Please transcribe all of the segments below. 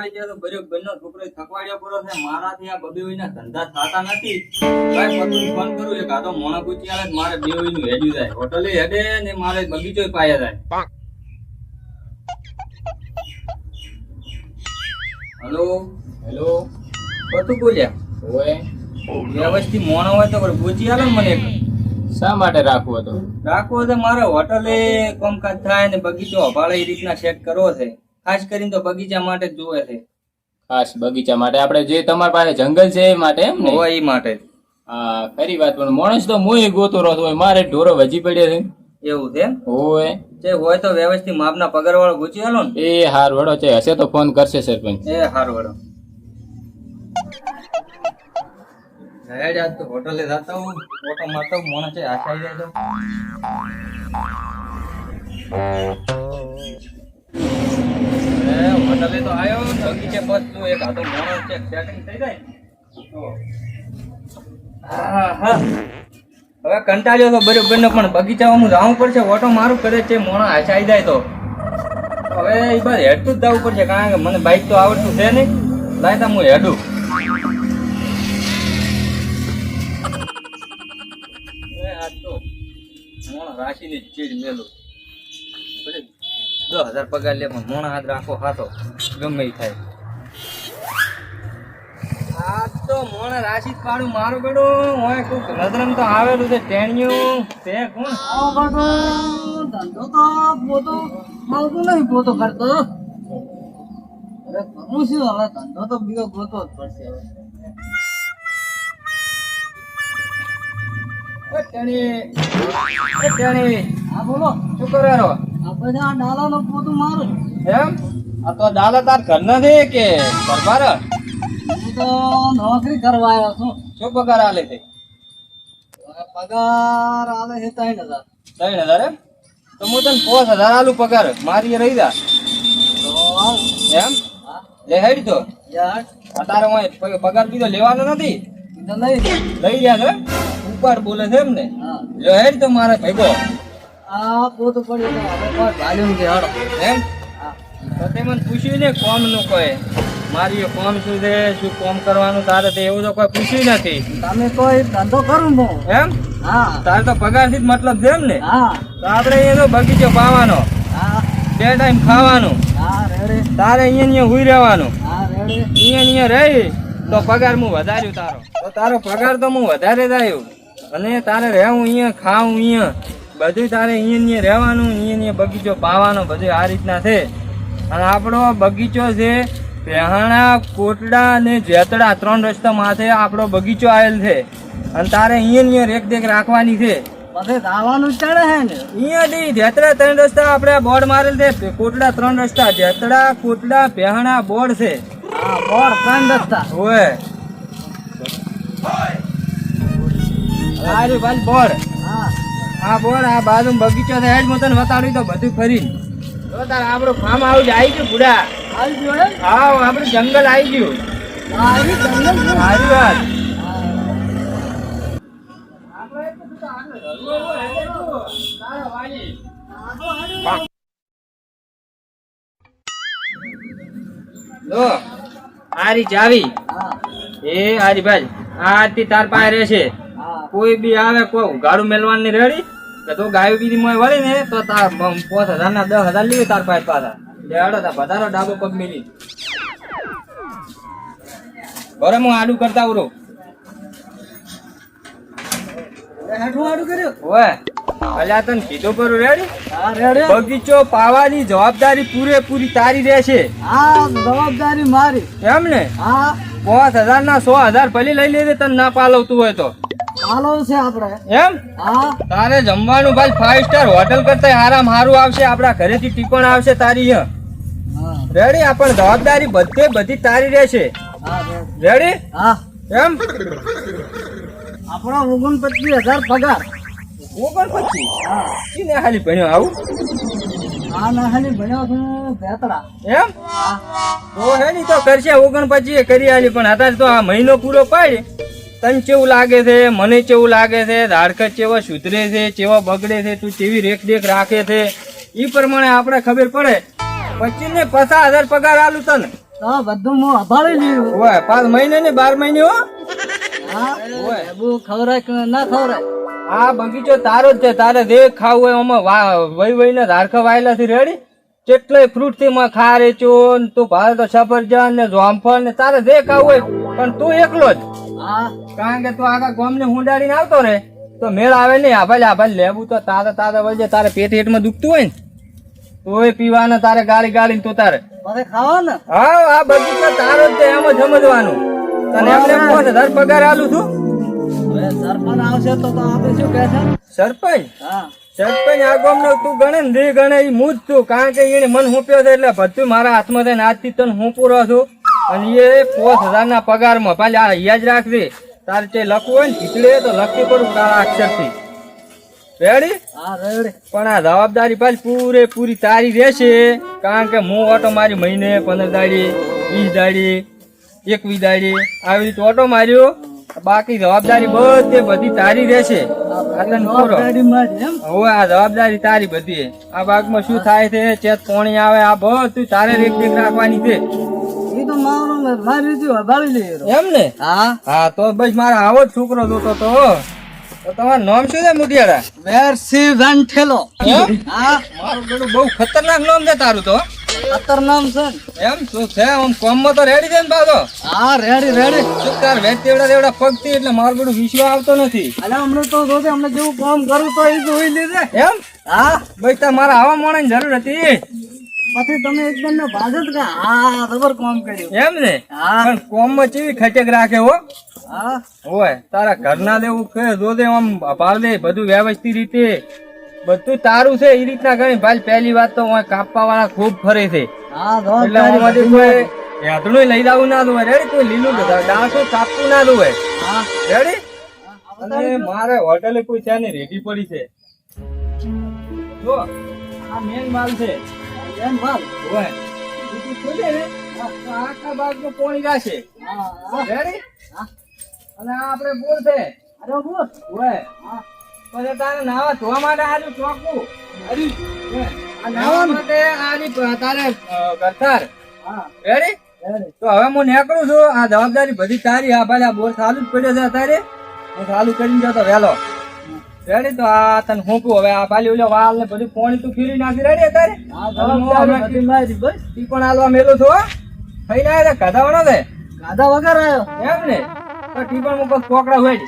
કંટાળી ગયો તો બર્યો બંને છોકરો થકવાડ્યો પૂરો છે. મારાથી આ બબીઓના ધંધા થતા નથી. ભાઈ પતું ફોન કરું એક આતો મોણા પૂછી આવે મારે બેઓનું હેડ્યું જાય. હોટલે હેડે ને મારે બગીચો પાયા જાય. હલો હેલો પતું બોલ્યા. ઓય. વ્યવસ્થિત મોણો હોય તો પૂછી આવે ને મને. શા માટે રાખવો હતો? રાખવો તો મારે હોટલે કામકાજ થાય ને બગીચો અભાળે એ રીતના સેટ કરવો છે. ખાસ કરીને તો બગીચા માટે જ જોવે છે. ખાસ બગીચા માટે. આપણે જે તમારી પાસે જંગલ છે એ માટે એમ ને? હોય એ માટે હા ખરી વાત. પણ માણસ તો મોય ગોતો રહો હોય. મારે ઢોરો વજી પડ્યો છે. એવું છે હોય. જે હોય તો વ્યવસ્થિત માપના પગાર વાળો ગુચી હાલો ને. એ હાર વડો છે. હશે તો ફોન કરશે સરપંચ. એ હાર વડો. હેડ આજ તો હોટલે જતા હું ઓટો મારતો મોણ છે આશા જાય તો. એ હોટલે તો આવ્યો બગીચે બસ તું એક આતો મોણો છે થઈ જાય. હવે કંટાળ્યો તો બરોબર ને પણ બગીચામાં હું જવું પડશે, ઓટો મારું કરે છે, મોણા આચાઈ જાય તો. હવે એ બાદ હેડતું જ જવું પડશે, કારણ કે મને બાઇક તો આવડતું છે નહીં. લાયતા હું હેડું. રાશીને જ ચીડ મેલું. દસ હજાર પગાર લે પણ મોણા હાથ રાખો, હાથો. ગમે થાય. ધંધો તો બીજો ગોતો જ પડશે હવે. ટેણી. ટેણી. હા, બોલો, શું કરે રો આ ડાલાનો પોતું મારું એમ? આ તો દાદા તાર ઘર નથી કે પરબાર હું તો નોકરી કરવા આવ્યો છું. શું પગાર આલે છે? પગાર છે ત્રણ હજાર. ત્રણ હજાર એમ? તો હું તને પાંચ હજાર આલુ પગાર. મારી રહી જા. તો એમ? લે હેડ તો. યાર અત્યારે હું પગાર બીજો લેવાનો નથી. લઈ ગયા છે ઉપાડ બોલે છે એમ ને હેડ તો મારે ભેગો આ પોતું પડ્યું તો હવે કોઈ ગાલ્યું કે હાડો એમ? તો તે મને પૂછ્યું ને કોમનું કોઈ. મારી કોમ શું છે શું કોમ કરવાનું તારે તે એવું તો કોઈ પૂછ્યું નથી. તમે કોઈ ધંધો કરું હું એમ? હા. તારે તો પગારથી જ મતલબ છે એમ ને? હા. તો આપણે એનો બગીચો પાવાનો. હા. બે ટાઈમ ખાવાનું. હા રેડી. તારે અહીંયા અહીંયા હુઈ રહેવાનું. હા રેડી. અહીંયા અહીંયા રહી તો પગાર હું વધાર્યું તારો. તો તારો પગાર તો હું વધારે થયું અને તારે રહેવું અહીંયા ખાવું અહીંયા. બધું તારે અહીંયા અહીંયા રહેવાનું અહીંયા બગીચો પાવાનો બધું આ રીતના છે. અને આપણો બગીચો છે પહેણા કોટડા અને જેતડા ત્રણ રસ્તા માથે આપણો બગીચો આવેલ છે. અને તારે અહીંયા રેખદેખ રાખવાની છે. ચડે હે ને? અહીંયાથી જેતડા ત્રણ રસ્તા આપણે બોર્ડ મારેલ છે. કોટડા ત્રણ રસ્તા જેતડા કોટડા પહેણા બોર્ડ છે. હા ત્રણ રસ્તા. આરે બોર્ડ. હા આ બોર્ડ આ બાજુ બગીચો છે હેડ હું તને બતાડી તો બધું ફરી જો તાર આપણું ફાર્મ હાઉસ આવી ગયું બુડા. આવી ગયો હા આપણું જંગલ આવી ગયું. આવી જંગલ છે. સારી વાત. જો આરી ચાવી. એ આરી ભાઈ આ તાર પાસે રહેશે કોઈ બી આવે કોઈ ગાડું મેલવાની રેડી? કે તું ગાયો બીજી મોય વળી ને તો તાર પાંચ હજાર ના દસ હજાર લીધે તાર પાસે પાછા. લેવાડો તાર વધારો ડાબો પગ મિલી. બરે હું આડું કરતા ઉરો હેઠું આડું કર્યું? ઓય અલ્યા તને કીધું કરું રેડી? હા રેડી બગીચો પાવાની જવાબદારી પૂરેપૂરી તારી રહેશે. હા જવાબદારી મારી. એમ ને? હા. પાંચ હજાર ના સો હજાર ભલે લઈ લેજે તને ના પાલવતું હોય તો. ચાલો છે આપણે. એમ? હા. તારે જમવાનું ભાઈ ફાઈવ સ્ટાર હોટલ કરતા હારામ હારું આવશે આપણા ઘરેથી ટીપણ આવશે તારી હા. રેડી આપણ જવાબદારી બધે બધી તારી રહેશે. રેડી હા. એમ? આપણો ઓગણપચીસ હજાર પગાર. ઓગણ પછી હા. ને ખાલી ભણ્યો આવું? હા ના ખાલી ભણ્યો છું ભેતડા. એમ? તો હે ની તો કરશે ઓગણ કરી આલી પણ અત્યારે તો આ મહિનો પૂરો પાડે તને કેવું લાગે છે? મને કેવું લાગે છે? ધાડકત ચેવા સુધરે છે? ચેવા બગડે છે? તું કેવી રેખદેખ રાખે છે? એ પ્રમાણે આપણે ખબર પડે. પચીસ ને પચાસ હજાર પગાર આલું તને. બધું હું અભાળી લીધું ઓય પાંચ મહિને ને બાર મહિને હો? હા? લેબુ ના ખવડાય આ બગીચો તારો જ છે. તારે જે ખાવું હોય એમાં વા- વહી વહીને ધારખા વાયેલા છે રેડી? કેટલાય ફ્રૂટથી માં ખારે ચો તું ભાવે તો સફરજન ને જામફળ ને તારે જે ખાવું હોય પણ તું એકલો જ. કારણ કે તું આખા ગોમ ને હુંડાડીને આવતો રે તો મેળ આવે નહીં. આભાલ આભાલ લેવું તો તારે તારે વજે તારે પેટ હેઠમાં દુખતું હોય ને તોય પીવાને તારે ગાળી ગાળી તો તારે. ખાવા ને હા આ બગીચો તારો જ છે એમ જ સમજવાનું. તને એમને પાંચ ધર પગાર આલું છું. સરપંચ આવશે તો આપણે શું કહે સરપંચ? હા. સરપંચ આ નો તું ગણે ને જે ગણે એ હું જ છું. કારણ કે એને મન હુંપ્યો છે એટલે બધું મારા હાથમાં થઈને આજથી તને હું પૂરો છું. અને એ પોસ હજાર ના પગારમાં. પાછી આ યાદ રાખજે. તારે તે લખવું હોય ને ખીચડે તો લખી પડું તારા અક્ષરથી. રેડી હા રેડી પણ આ જવાબદારી પાછી પૂરેપૂરી તારી રહેશે. કારણ કે હું ઓટો મારી મહિને પંદર દાડી વીસ દાડી એકવીસ દાડી આવી રીતે ઓટો માર્યો. બાકી જવાબદારી બધે બધી તારી રહેશે. હવે આ જવાબદારી તારી બધી આ બાગમાં શું થાય છે? ચેત પોણી આવે આ બધું તારે રેખ દેખ રાખવાની છે. એમ ને? હા. હા તો બસ મારા આવો જ છોકરો જોતો તો તો તમારું નામ શું છે મુદિયાળા વેરસી વેન્ઠેલો? હા? મારું બેડું બહુ ખતરનાક નામ છે તારું તો. ખતરનામ છે એમ? શું છે? આમ કોમમાં તો રેડી છે ને પાછો? હા રેડી રેડી. શું તાર વેચ તેવડા તેવડા પગ એટલે મારું બધું વિશ્વ આવતો નથી. અલે હમણાં તો જોજે હમણાં જેવું કામ કરું તો એ જોઈ લીધે એમ? હા. ભાઈ તાર મારા આવા મોણાની જરૂર હતી. પછી તમે એકદમ ને ભાજત કે હા બરાબર કામ કર્યું. એમ ને? હા. પણ કોમમાં ચેવી ખટેક રાખે હો? હા. હોય તારા ઘરના દેવું કે જો આમ અપાર દે બધું વ્યવસ્થિત રીતે. બધું તારું છે એ રીતના ગણી. ભાઈ પહેલી વાત તો કાપવા વાળા ખૂબ ફરે છે. એટલે આમાંથી કોઈ યાદનું લઈ જવું ના દઉં રેડી કોઈ લીલું ડાસો કાપવું ના હા. રેડી અને મારે હોટેલે કોઈ છે ને રેડી પડી છે. જો આ મેન માલ છે. એમ ભાલ હોય બીજું ખુલે ને આખા બાગનું પોણી જાશે હા હા. રેડી અને આપણે બોલ છે. અરે બોલ હોય પછી તારે નાવા ધોવા માટે આજુ અરે આ નાવા માટે આની તારે કરતાર રેડી તો હવે હું નીકળું છું. આ જવાબદારી બધી તારી. આ ભાઈ આ બોર ચાલુ જ પડ્યો છે અત્યારે. હું ચાલુ કરીને જતો વહેલો. રેડી તો આ તને હોંપું હવે આ પાલી ઓલો વાલ ને બધું પાણી તું ફીરી નાખી. રેડી અત્યારે? હા હું બસ. પણ હાલવા મેલું છું થઈ ના છે કધાવણો દે ગાધા વગર આવ્યો. એમ ને? તો ટી પણ બસ કોકડા હોય.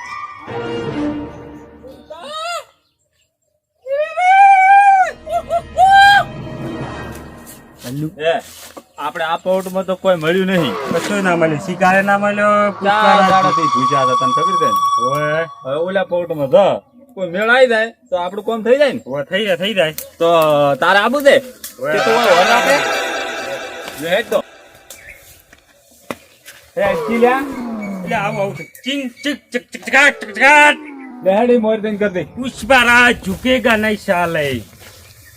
એ આપણે આ પોર્ટમાં તો કોઈ મળ્યું નહીં. કશું ના મળ્યું. શિકારે ના મળ્યો ઓલા પોર્ટમાં તો કોઈ મેળ આવી જાય તો આપણું કોમ થઈ જાય ને? થઈ જાય થઈ જાય. તો તારે આબુ દે.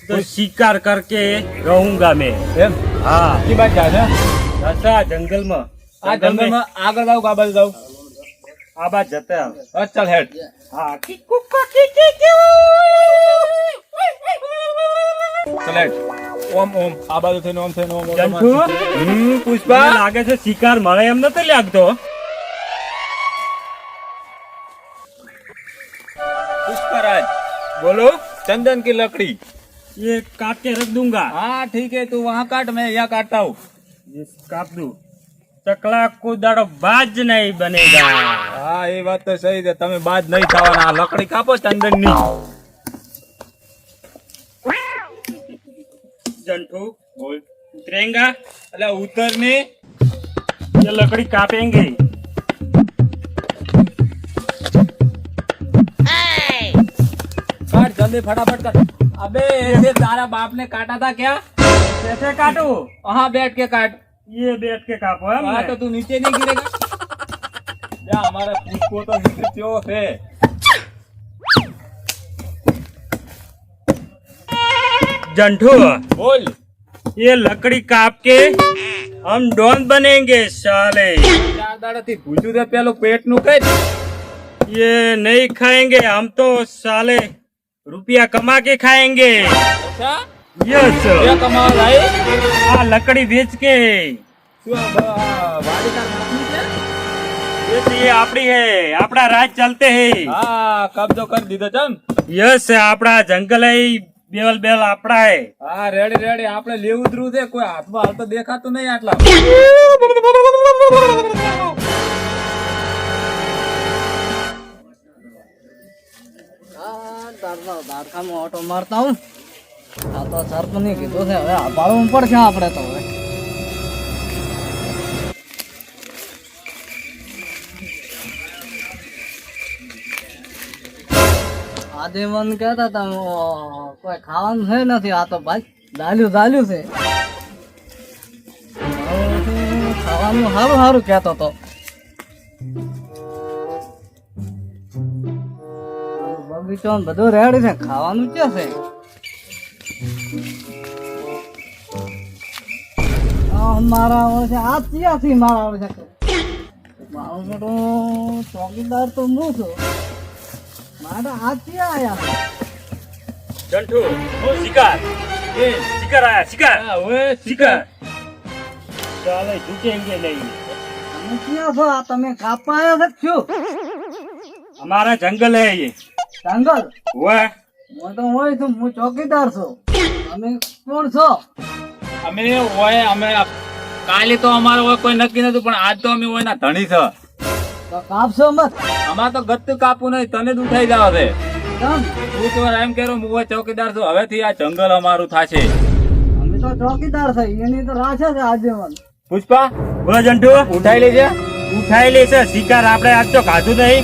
કે શિકાર કરકે રહુંગા મેં એમ? હા. કી બાત આ જંગલમાં આ જંગલમાં આગળ આવું કાબલ જાવ आवाज जाता है હા ચાલ હેડ हाँ की कुक्का की की की ચાલ હેડ ઓમ ઓમ આ બાજુ થઈને ઓમ થઈને ઓમ ઓમ જંતુ હમ પુષ્પા મને લાગે છે શિકાર મળે એમ નથી લાગતો पुष्पराज बोलो चंदन की लकड़ी ये काट के रख दूंगा हाँ ठीक है तू वहाँ काट मैं यहाँ काटता हूँ ये काट दूं चकला को दाड़ो बाज नहीं बनेगा હા એ વાત તો સહી છે તમે બાદ નહીં થવાના આ લકડી કાપો ચંદન ની जंटू उतरेगा એટલે ઉતર ને ये लकड़ी काटेंगे काट जल्दी फटाफट कर अबे ऐसे तारा बाप ने काटा था क्या कैसे काटू वहाँ बैठ के काट ये बैठ के कापो है हाँ तो तू नीचे नहीं गिरेगा जा हमारा पुष्पो तो नीचे क्यों है जंटू बोल ये लकड़ी काट के हम डॉन बनेंगे साले ચાર દાડાથી પૂછ્યું તે પેલું પેટનું કઈ ये नहीं खाएंगे हम तो साले रुपया कमा के खाएंगे અચ્છા યસ સર કમાવા લાય આ લકડી વેચ કે. ये આપણી હે. આપણા રાજ ચાલતે હે. હા કબજો કરી રેડી રેડી. આપણે લેવું ધરું છે કોઈ હાથમાં હાલ તો દેખાતું નહીં આટલા. દાડકા ઓટો મારતા હું. આ તો સરપંચે કીધું છે, હવે આભાળવું પડશે આપણે તો હવે. આજે મને કહેતા હતા કોઈ ખાવાનું છે નથી. આ તો ભાઈ, દાલ્યું દાલ્યું છે. ખાવાનું સારું સારું કહેતો તો. બગીચો બધું રેડી છે, ખાવાનું ક્યાં છે? આ ત્યાંથી મારા વર્ષે મારો મોટો ચોકીદાર તો હું છું. મારે આ ત્યાં આવ્યા જંઠુ હું શિકાર. એ ચાલે ઝૂકેંગે નહીં. તમે ક્યાં છો? આ તમે કાપવા આવ્યા છો અમારા જંગલ હે જંગલ? હોય હું તો હોય છું હું ચોકીદાર છું. તમે કોણ છો? અમે હોય અમે કાલે તો અમારે હોય કોઈ નક્કી નતું પણ આજ તો અમે હોય ના ધણી છે. કાપશો મત. અમાર તો ગત્તુ કાપવું નહીં તને જ ઉઠાઈ જાવ છે તું તો એમ કેરો હું હોય ચોકીદાર છું હવેથી આ જંગલ અમારું થાશે. અમે તો ચોકીદાર થઈ એની તો રાહ છે આજે પુષ્પા બોલો જંટુ ઉઠાઈ લેજે. ઉઠાઈ લેશે શિકાર આપણે આજ તો ખાધું નહીં.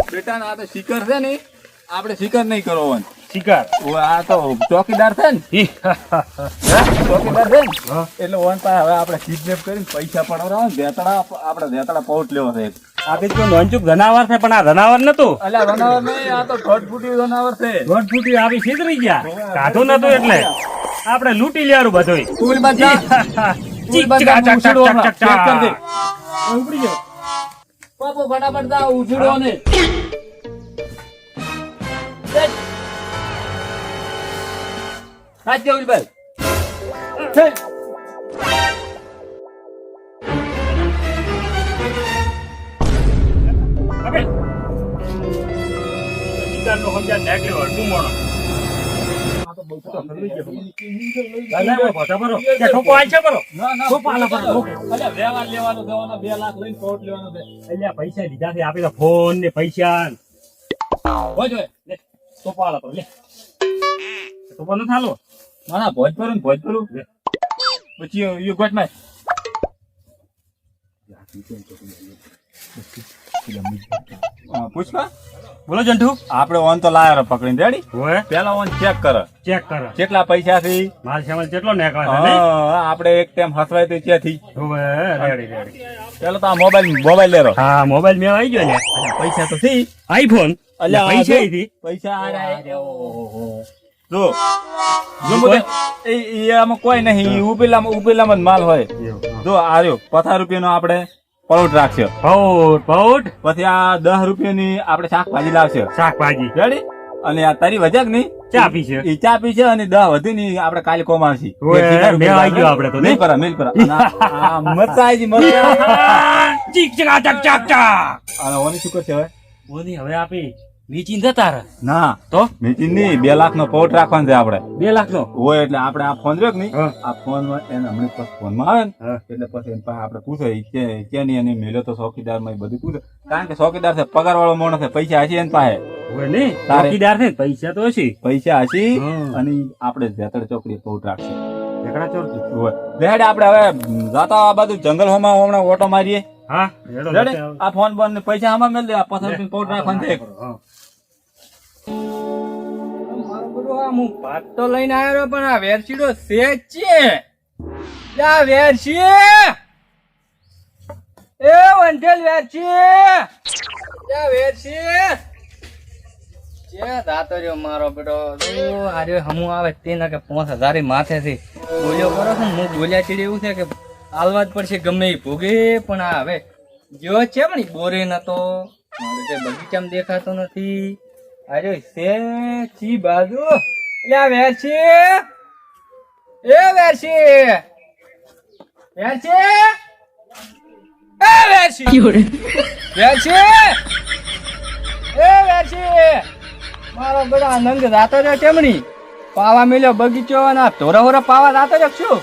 બેટા આ તો શિકાર છે ને આપણે શિકાર નહીં કરવો શિકાર આ તો ચોકીદાર છે ને. ચોકીદાર છે ને? એટલે ઓન પાસે હવે આપણે કિડનેપ કરીને પૈસા પડાવવા ધેતડા આપણે ધેતડા પહોંચ લેવો છે નતું. એટલે. આપણે લૂંટી લેવાનું બધું પાપો ફટાફટ તા ઉછળો ને ચેક. હાથ ભાઈ. શિકારનો સમજ્યા નેકળ્યો, અડધું મોણો. પૈસા લીધા છે આપી તો ફોન ને પૈસા ને. હોય લે ટોપો આલો ભરો, લે ટોપો ન ના ભોજ ને ભોજ પછી યુ ગોટ માય પુષ્પા? બોલો જંઠુ. આપણે ઓન તો લાયા પકડીને. રેડી હોય પેલા ઓન ચેક કર. ચેક કરો. કેટલા પૈસા થી માલ સામાન કેટલો નીકળે આપણે એક ટાઈમ હસવાય તો ત્યાંથી. હોય, રેડી રેડી પેલો તો આ મોબાઈલ મોબાઈલ લેરો. હા મોબાઈલ મેં આવી ગયો ને. પૈસા તો થી. આઈફોન અલ્યા, પૈસા જો. થી પૈસા આ રહ્યા. જો જો બધે- એ એમાં આમાં કોઈ નહીં ઉપેલામાં જ માલ હોય. જો આ રહ્યો પચાસ રૂપિયાનો આપણે પરોઠ રાખશે. પૌટ પૌટ પછી આ દસ રૂપિયાની આપણે શાકભાજી લાવશે. શાકભાજી. રેડી અને આ તારી વજકની? ચા પી છે ઈ ચા પી છે અને દહ વધી ની આપણે કાલે કોમાસી ઓય, મેં આવી ગયો આપણે તો, નહીં? પરા મિલ પરા મજા આવી આ મરચાં આઈ જી, મરચાં. ચીક ચીક આ ચક ચક ચક. અને ઓની શું કરશે હવે? ઓની હવે આપી. વેચીને જતા રહે. ના. તો? મીટિંગની બે લાખ નો પોટ રાખવાનો છે આપણે. બે લાખ નો હોય એટલે આપણે આ ફોન રહ્યો નહીં? આ ફોનમાં એને હમણાં ફોનમાં આવે ને એટલે પછી એની પાસે આપણે પૂછે ઈ કે કેની એની મેલ્યો તો ચોકીદારમાં બધું પૂછે. કારણ કે ચોકીદાર છે પગાર વાળો માણસ છે પૈસા હશે એની પાસે. ચોકીદાર છે પૈસા તો હશે. પૈસા હશે અને આપડે જેતડ ચોકડી પોટ રાખશે. ચોર હોય. રેડ હવે જાતા આ બાજુ જંગલ હોમાં હમણાં ઓટો મારીએ. હા. આ ફોન બોન પૈસા આમાં મેળ દે આ પથર પોટ રાખવાનું છે હા. આ ભાત તો લઈને આવ્યો પણ આ વેરશીડો છે લે આ વેરશી એ વંઠેલ વેરસી એ વેરસી જે દાતો રહ્યો મારો બેટો આર્યો હમું આવે તેના કે પાંચ હજાર માથે થી બોલ્યો કરો છો હું બોલ્યા ચીડી એવું છે કે આલવા જ પડશે ગમે એ ભોગે પણ આ હવે જો છે પણ બોરે નતો બગીચામાં દેખાતો નથી આર્યો છે ચી બાજુ? એટલે વેરશી એ વેરશી વેરશી એ વેરસી વેરશી એ વેરશી મારા બેટા નંગ રાતો રે કેમની પાવા મેલ્યો બગીચો અને આ ધોરા હોરા પાવા રાતો રે શું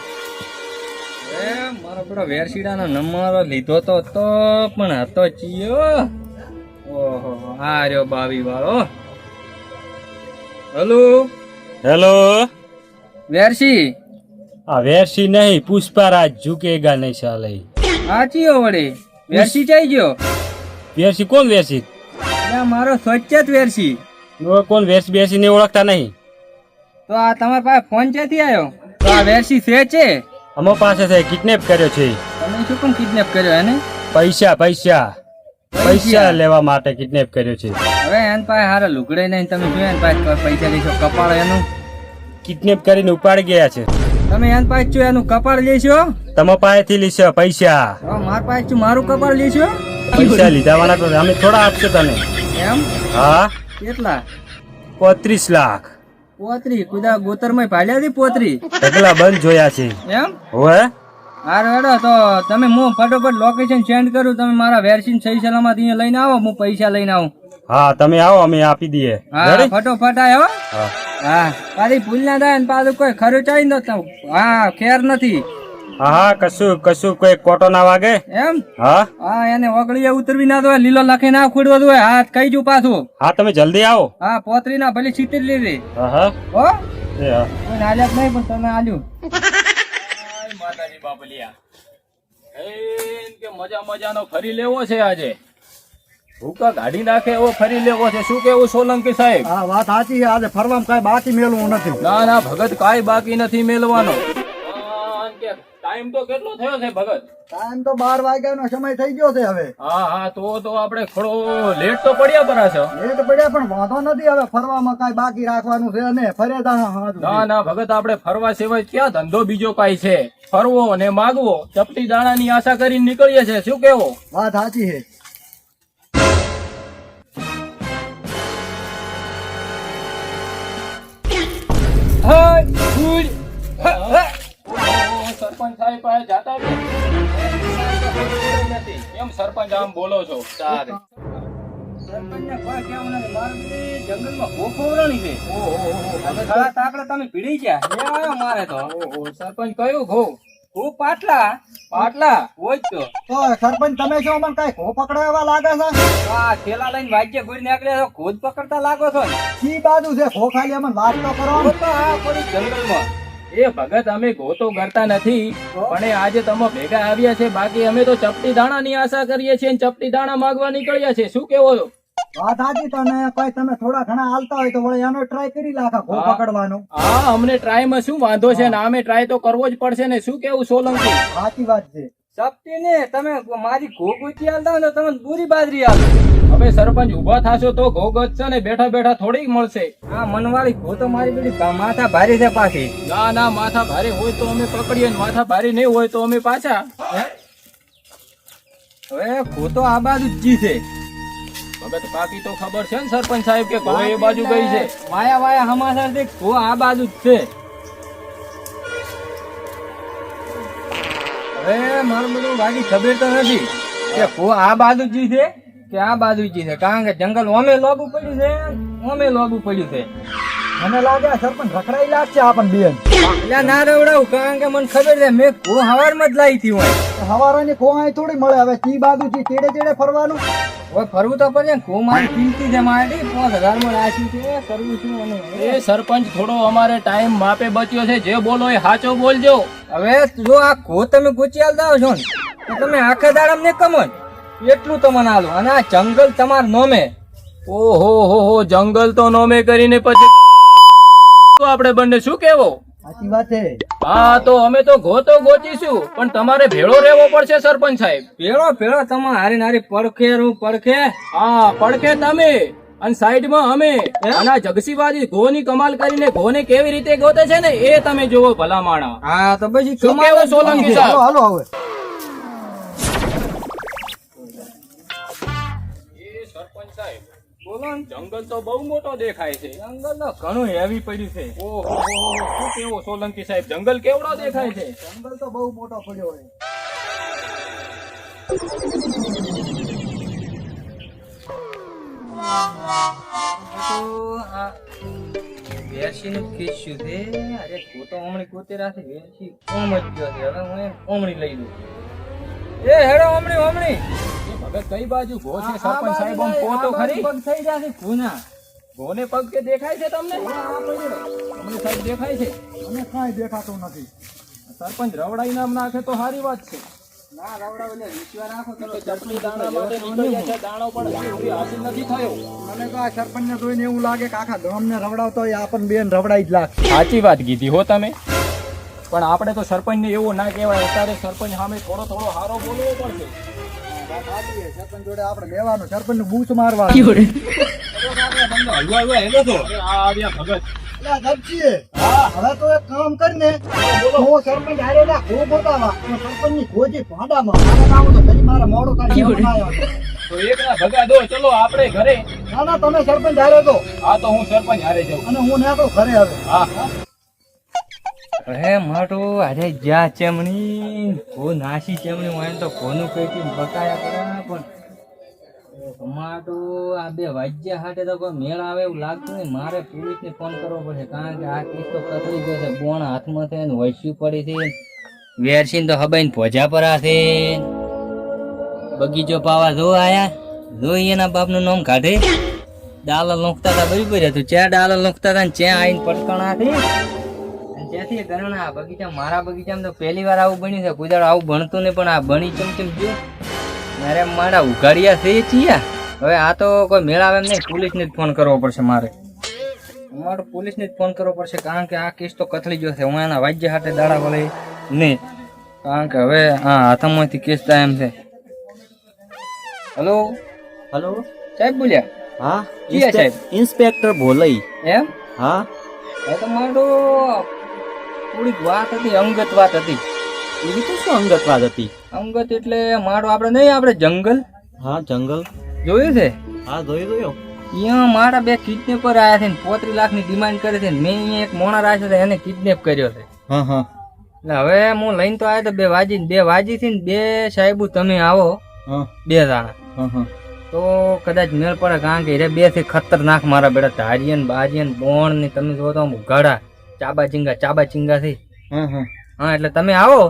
એ મારો બેટો વેરસીડાનો નંબર લીધો તો તો પણ હતો ચિયો. ઓહો આ રહ્યો બાવી વાળો હલો? હેલો? વેરસી? આ વેરસી નહીં પુષ્પારાજ ઝુકેગા નહીં આ ચિયો વળી. વેરસી ચાઈ ગયો? વેરસી કોણ વેરસી? એટલે મારો સ્વચ્છત વેરસી. નો કોણ વેરસી બેસી ને ઓળખતા નહીં? તો આ તમારા પાસે ફોન ક્યાંથી આવ્યો તો આ વેરસી છે છે અમો પાસે છે કિડનેપ કર્યો છે. તમે શું કેમ કિડનેપ કર્યો એને પૈસા પૈસા. પૈસા લેવા માટે કિડનેપ કર્યો છે. હવે એન પાસે હારા લુગડે નહીં તમે જોયા એન પાસે પૈસા લઈશો કપાળ એનું? કિડનેપ કરીને ઉપાડી ગયા છે. તમે એન પાસે છો એનું કપાળ લેશો તમે પાસેથી લેશો પૈસા. મારા પાસે છું મારું કપાળ લેશો પૈસા લીધાવાના તો અમે થોડા આપશો તને. એમ? હા. કેટલા? પોત્રીસ લાખ. પોત્રી કુદા ગોતરમાં પાડ્યા હતી પોત્રી ઢગલા બંધ જોયા છે. એમ? હવે. હાર હેડો તો તમે હું ફટોફટ લોકેશન સેન્ડ કરું તમે મારા વેરસીન સહી સલામત અહીંયા લઈને આવો હું પૈસા લઈને આવું. હા તમે આવો અમે આપી દઈએ. હા ફટોફટ આવ્યો હા. પાછી ભૂલ ના થાય ને પાછું કોઈ ખર્ચાઈ ન. હા ખેર નથી. હા હા કશું કશું કોઈ કોટો ના વાગે? એમ? હા. હા એને ઓગળીએ ઉતરવી ના દો લીલો લખી ના ખોડવો દો હા કઈ જુ પાછું. હા તમે જલ્દી આવો. હા પોતરી ના ભલે સીટી લીધી. હા હા. ઓ એ હા. કોઈ નહીં પણ તમે આલ્યું માતાજી બાપલિયા કે મજા મજાનો ફરી લેવો છે આજે. ભૂકા કાઢી નાખે એવો ફરી લેવો છે. શું કેવું સોલંકી સાહેબ? હા વાત સાચી છે. આજે ફરવામાં કઈ બાકી મેળવું નથી. ના ના ભગત કાંઈ બાકી નથી મેલવાનો. ટાઈમ તો કેટલો થયો છે ભગત? ટાઈમ તો બાર વાગ્યાનો સમય થઈ ગયો છે હવે. હા હા તો તો આપણે થોડો લેટ તો પડ્યા પરા છો. લેટ પડ્યા પણ વાંધો નથી હવે ફરવામાં કઈ બાકી રાખવાનું છે ને ફરે તા ના ના ભગત આપણે ફરવા સિવાય ક્યાં ધંધો બીજો કાંઈ છે? ફરવો અને માગવો ચપટી દાણાની આશા કરીને નીકળીએ છે શું કેવો વાત સાચી છે. સરપંચ પાસે જાતા નથી. એમ સરપંચ આમ બોલો છો સરપંચને કોઈ કહેવું નથી. મારે બધી જંગલમાં ભૂખ ઓરણી છે. હવે થોડા તાકડા તમે પીડી ગયા. એ આવ્યો મારે તો. ઓહો, સરપંચ કયું ઘઉં ભૂખ પાટલા. પાટલા હોય તો. તો સરપંચ તમે શું મને કઈ ખો પકડાવવા લાગે છે આ થેલા લઈને વાગ્ય ગુડી નીકળ્યા છો. ખોદ પકડતા લાગો છો. કી બાજુ છે ખો ખાલી અમને વાત તો કરો તો તો આ પડી જંગલમાં. એ ભગત અમે ગોતો કરતા નથી. પણ આજે તમે ભેગા આવ્યા છે બાકી અમે તો ચપટી દાણાની આશા કરીએ છીએ ચપટી દાણા માંગવા નીકળ્યા છે. શું કેવો વાત સાચી તને કઈ તમે થોડા ઘણા હાલતા હોય તો વળી એનો ટ્રાય કરી નાખા ખો. પકડવાનો. હા અમને ટ્રાયમાં શું વાંધો છે ને? અમે ટ્રાય તો કરવો જ પડશે ને. શું કેવું સોલંકી? સાચી વાત છે. સપટી ને તમે મારી ઘોગ આલતા ને તો તમને પૂરી બાજરી આલો. હવે સરપંચ ઊભા થાશો તો ઘો ગચશે ને બેઠા બેઠા થોડીક મળશે. આ મનવાળી ઘો તો મારી બધી માથા ભારી છે પાછી. ના ના માથા ભારે હોય તો અમે પકડીએ ને માથા ભારે નહીં હોય તો અમે પાછા. હવે ઘો તો આ બાજુ જ જી છે. ભગત બાકી તો ખબર છે ને સરપંચ સાહેબ કે ઘો એ બાજુ ગઈ છે. વાયા વાયા હમાસરથી ઘો આ બાજુ જ છે. હવે મારું બધું બાકી ખબર તો નથી. કે ઘો આ બાજુ જી છે કે આ બાજુ જી છે? કારણ કે જંગલ ઓમે લોબુ પડ્યું છે ઓમે લોબુ પડ્યું છે. મને લાગે સરપંચ રખડાઈ લાગશે આપણ બેન. એટલે ના રવડાવું કારણ કે મને ખબર છે મેં કો હવારમાં જ લાવી થી હોય. હવારાની ખો અહીં થોડી મળે હવે કી બાજુ થી તેડે તેડે ફરવાનું? હવે ફરવું તો પડે ઘો મારી કિંમતી છે મારી. પાંચ હજારમાં રાખ્યું છે કરવું છું અને એ સરપંચ થોડો અમારે ટાઈમ માપે બચ્યો છે જે બોલો એ સાચો બોલજો. હવે જો આ ઘો તમે ગુચિયાલ દાવ છો ને તો તમે આખા દાડમ ને કમો એટલું તમને મને આલો. અને આ જંગલ તમાર નોમે. ઓહો હો હો જંગલ તો નોમે કરીને પછી તો આપણે બંને શું કેવો સાચી વાત છે. હા તો અમે તો ગોતો ગોચીશું પણ તમારે ભેળો રહેવો પડશે સરપંચ સાહેબ. ભેળો ભેળો તમે હારી નારી પડખે રૂ પડખે. હા પડખે તમે અને સાઈડમાં અમે. અને આ જગસીબાજી ઘોની કમાલ કરીને ઘોને કેવી રીતે ગોતે છે ને એ તમે જોવો ભલા માણા. હા તો પછી શું કમાલ સોલંકી સાહેબ? હાલો હવે. સરપંચ સાહેબ બોલો. જંગલ તો બહુ મોટો દેખાય છે. જંગલ તો ઘણું હેવી પડ્યું છે. ઓહો શું કેવો સોલંકી સાહેબ? જંગલ કેવડો દેખાય છે? જંગલ તો બહુ મોટો પડ્યો આ વેરશીનું ખીસ્યું છે? અરે ગોતો ઓમણી છે. ઓમ જ ગયો છે. હવે હું ઓમણી લઈ લઉં. એ હેડો ઓમણી ઓમણી. ભગત કઈ બાજુ? ઘો છે સરપંચ સાહેબ આમ પો તો ખરી? પગ થઈ ગયા છે. ઘોને પગ કે દેખાય છે તમને? તમને સાહેબ દેખાય છે? મને કાંઈ દેખાતું નથી. સરપંચ રવડાઈ નામ નાખે તો સારી વાત છે. ના રવડાવ એટલે વિશ્વા રાખો તો ચટણી દાણા માટે નીકળ્યા છે દાણો પણ હજી હાસિલ નથી થયો. મને તો આ સરપંચને જોઈને એવું લાગે કે આખા ગામને રવડાવતો હોય બેન રવડાઈ જ લાગશે. સાચી વાત કીધી હો તમે. પણ આપણે તો સરપંચ ને એવું ના કહેવાય. અત્યારે સરપંચ સામે થોડો થોડો હારો બોલવો પડશે. સરપંચ સરપંચનું તો તો કામ હું સરપંચ હારે ના ખો બોતાવા અને સરપંચની ખોજી ભાડામાં ના આવું તો ફરી મારે તો એક ના ભગા દો ઘરે ના ના તમે સરપંચ હારે તો હા. તો હું સરપંચ હારે જાઉં અને હું નીકળું ઘરે હવે હે માટો અરે જ્યાં ચેમણી. કો નાસી ચેમણી હોય તો કોનું કઈથી બકાયા કરે પણ. માટો આ બે વાજ્યા હાટે તો કોઈ મેળ આવે એવું લાગતું નહીં. મારે પોલીસ ફોન કરવો પડશે, કારણ કે આ કેસ તો કતરી ગયો છે. બોણ હાથમાં છે ને વૈશ્યુ પડી છે. વેરસીન તો હબાઈને ભોજા પર છે. બગીચો પાવા જો આયા. જો એના બાપનું નામ કાઢે ડાલા લોંખતા હતા, બરાબર. હતું ચા ડાલા લોંખતા હતા ને ચા આવીને પટકણા હતી ત્યાંથી આ બગીચા મારા બગીચામાં તો પહેલી વાર આવું બન્યું છે. કોઈ દાડો આવું ભણતું નહીં પણ આ ભણી ચમ જો મારે મારા ઉઘાડિયા છે છીએ હવે આ તો કોઈ મેળાવે એમ નહીં પોલીસને જ ફોન કરવો પડશે મારે. મારે પોલીસને જ ફોન કરવો પડશે કારણ કે આ કેસ તો કથળી ગયો છે. હું એના વાજ્ય હાથે દાડા વળે નહીં. કારણ કે હવે હા હાથમાંથી કેસ થાય એમ છે. હલો? હલો? સાહેબ બોલ્યા? હા સાહેબ? ઇન્સ્પેક્ટર ભોલઈ એમ? હા. તો મારું થોડીક વાત હતી અંગત વાત હતી. એવી તો શું અંગત વાત હતી? અંગત એટલે મારો આપણે નહીં આપણે જંગલ. હા જંગલ. જોયું છે? હા જોયું જોયું. અહીંયા મારા બે કિડનેપર આવ્યા છે ને પોત્રી લાખની ડિમાન્ડ કરે છે મેં અહીંયા એક મોણા રાખ્યો છે એને કિડનેપ કર્યો છે. હા હા. એટલે હવે હું લઈને તો આવ્યો તો બે વાજી બે વાજી થી ને બે સાહેબુ તમે આવો બે હા તો કદાચ મેળ પડે કારણ કે રે બેથી ખતરનાક મારા બેટા ધારિયન બાજિયન બોણ ને તમે જો તો ઉઘાડા. ચાબા ચીંગા ચાબા ચિંગા થી હા એટલે તમે આવો.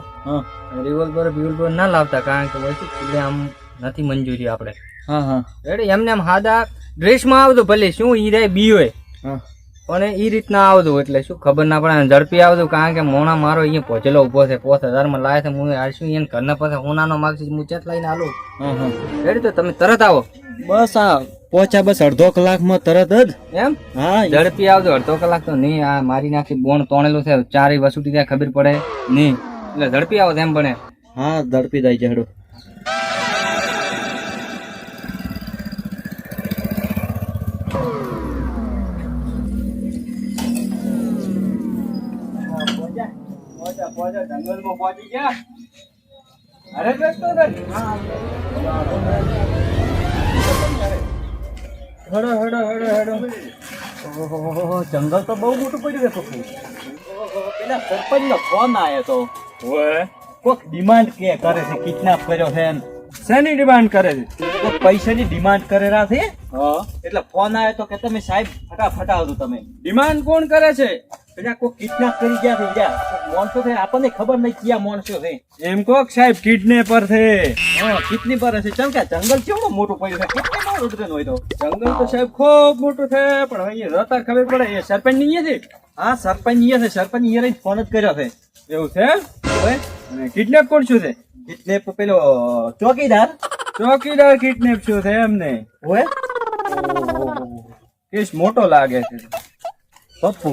રિવોલ્વર બિવોલ્વર ના લાવતા કારણ કે એટલે આમ નથી મંજૂરી આપણે. હા હા. રેડી? એમને એમ હાદા ડ્રેસમાં આવતું ભલે શું ઈ રે બી હોય. પણ એ રીતના આવતું એટલે શું ખબર ના પડે ઝડપી આવતું કારણ કે મોણા મારો અહીંયા પહોંચેલો ઊભો છે પોત હજારમાં લાવે છે હું શું એને ઘરના પાસે હોનાનો માગશે હું ચેટ લઈને આલું રેડી? તો તમે તરત આવો. બસ આ પહોંચ્યા બસ અડધો કલાકમાં તરત જ? એમ? હા ઝડપી આવજો અડધો કલાક તો નહીં આ મારી નાખી બોણ તોણેલું છે ચારે વસુટી ત્યાં ખબર પડે? નહીં. એટલે ઝડપી આવો એમ બને. હા ઝડપી જાય છે હેડો જંગલમાં પહોંચી ગયા અરે બેસતો નથી હેડો હેડો હેડો હેડો. ઓહો જંગલ તો બહુ મોટું પડ્યું છે પપ્પુ. પેલા સરપંચ નો ફોન આવ્યો તો. ઓય કોક ડિમાન્ડ કે કરે છે કિડનેપ કર્યો છે. શેની ડિમાન્ડ કરે છે? કોક પૈસાની ડિમાન્ડ કરેલા છે? હા. એટલે ફોન આવ્યો તો કે તમે સાહેબ ફટાફટ આવજો તમે. ડિમાન્ડ કોણ કરે છે? પેલા કોઈ કિડનેપ કરી ગયા છે ગયા માણસો છે આપણને ખબર નહીં ક્યાં માણસો છે એમ કોક સાહેબ કિડનેપર છે. હા કિડની પર હશે. ચમ કે જંગલ કેવડું મોટું પડ્યું છે? કેટલી રુદ્રન હોય તો? જંગલ તો સાહેબ ખૂબ મોટું છે પણ હવે અહીંયા રહેતા ખબર પડે. એ સરપંચની છે? હા સરપંચ અહીંયા છે. સરપંચ અહીંયા રહીને ફોન જ કર્યો છે. એવું છે હવે? અને કિડનેપ કોણ શું છે? કિડનેપ પેલો ચોકીદાર. ચોકીદાર કિડનેપ શું છે એમને? હોય કેસ મોટો લાગે છે. પપ્પુ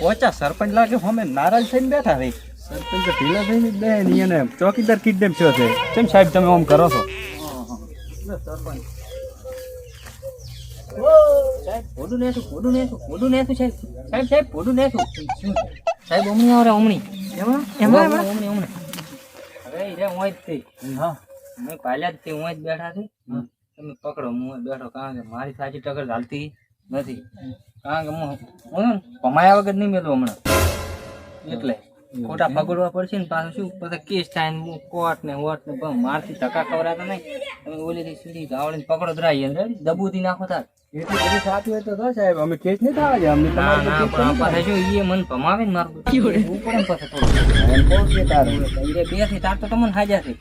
પોચા સરપંચ લાગે અમે નારાજ થઈને બેઠા રે સરપંચ ઢીલા થઈને જ બેહે ને એને ચોકીદાર કિડનેપ થયો છે. કેમ સાહેબ તમે આમ કરો છો? જ બેઠા છે. તમે પકડો હું બેઠો. કારણ કે મારી સાચી ટકર ચાલતી નથી. કારણ કે હું ભમાયા વગર નહીં મેલું હમણાં. એટલે ખોટા પગડવા પડશે ને પાછું શું? પછી કેસ થાય ને હું કોર્ટ ને વોટ ને પણ મારથી ધક્કા ખવડાતા નહીં. તમે ઓલી સીધી ગાવડીને પકડો રેડી. દબુથી નાખો તાર. એટલું બધું સાચું હોય તો તો સાહેબ અમે કેસ નહીં થવા જાય અમને ના ના પણ આ શું ઈ મન ભમાવે ને મારું ઉપર ને પાછા થોડું. એમ કહું કે તારું. બેથી તાર તો તમને હાજર છે.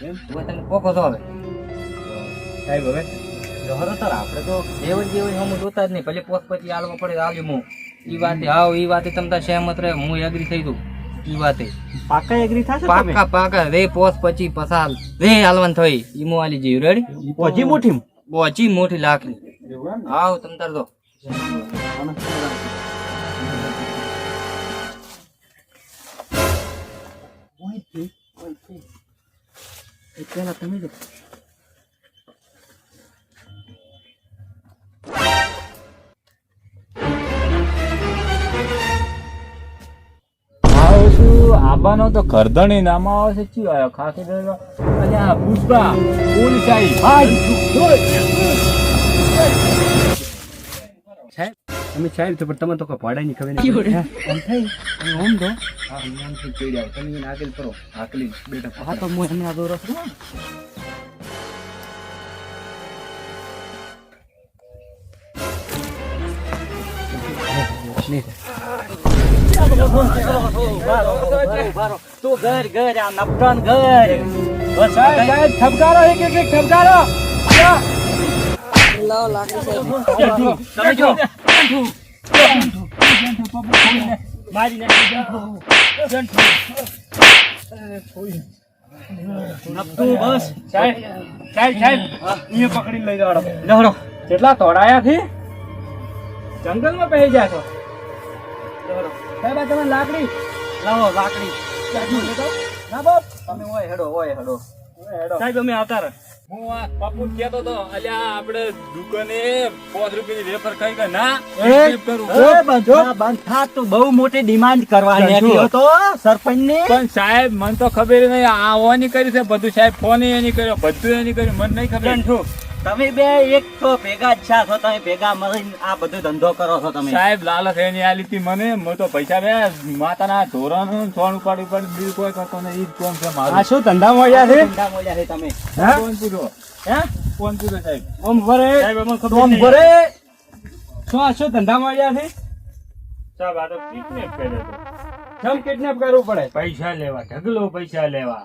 હવે તમે કોકો તો હવે સાહેબ હવે તાર આપણે તો જેવ જ જેવ હમ જોતા જ નહીં. ભલે પોત પછી આલવા પડે આવજો હું ઈ વાતે આવ એ વાતે તમે તાર સહેમત રહે. હું એગ્રી થઈ દઉં ઈ વાતે. પાકા એગ્રી થશે પાકા પાકા. રે પોસ પછી પસાલ રે હાલવાન થઈ. ઈ મો આલી જેવી રેડી મુઠી બોચી મોટી લાકડી. આવ તમ તાર તો પેલા તમે જો આબાનો તો કરધણી નામ આવે છે. ચી આવ્યો ખાખી અને અલ્યા પુષ્પા આવી ભાઈ અમે સાહેબ તો પણ તમે તો કોઈ ભાડાની ખબર નહીં એમ થઈ તમે ઓમ દો હા હનુમાનથી ચડ્યા. તમે આગળ કરો. આકલી બેટા હા તો હું એમને આગળ અહીંયા પકડીને લઈ જવાડો કેટલા તોડાયા થી જંગલમાં પહેરી જાય છો સાહેબ આ તમે લાકડી? લાવો લાકડી. ના બાપ. તમે હોય હેડો હોય હેડો. સાહેબ અમે આવતા રહે. હું આ પપ્પુ કહેતો તો અલ્યા આપણે દુકાને પાંચ રૂપિયાની વેફર ખાઈ ગયા ના kidnap કરું. બંધ થા તું બહુ મોટી ડિમાન્ડ કરવા નીકળ્યો તો સરપંચ ને પણ સાહેબ મને તો ખબર નહીં આ ઓની કરી છે બધું સાહેબ ફોન એની કર્યો બધું એની કર્યું મને નહીં ખબર. તમે બે એક તો ભેગા જ છા છો તમે ભેગા મળીને આ બધો ધંધો કરો છો તમે. સાહેબ લાલચ એની આ લીધી મને હું તો પૈસા બે માતાના ધોરણ સોન ઉપાડ ઉપાડ બીજું કોઈ કરતો નહીં ઈ જ કોમ છે મારું? શું ધંધા મળ્યા છે? ધંધા મળ્યા છે તમે? કોણ પૂરો હે? કોણ પૂરો સાહેબ? ઓમ ભરે? સાહેબ અમને ખબર ઓમ ભરે? શું આ શું ધંધા મળ્યા છે? સાહેબ આ તો કિડનેપ કર્યો હતો. કેમ કિડનેપ કરવું પડે? પૈસા લેવા ઢગલો પૈસા લેવા.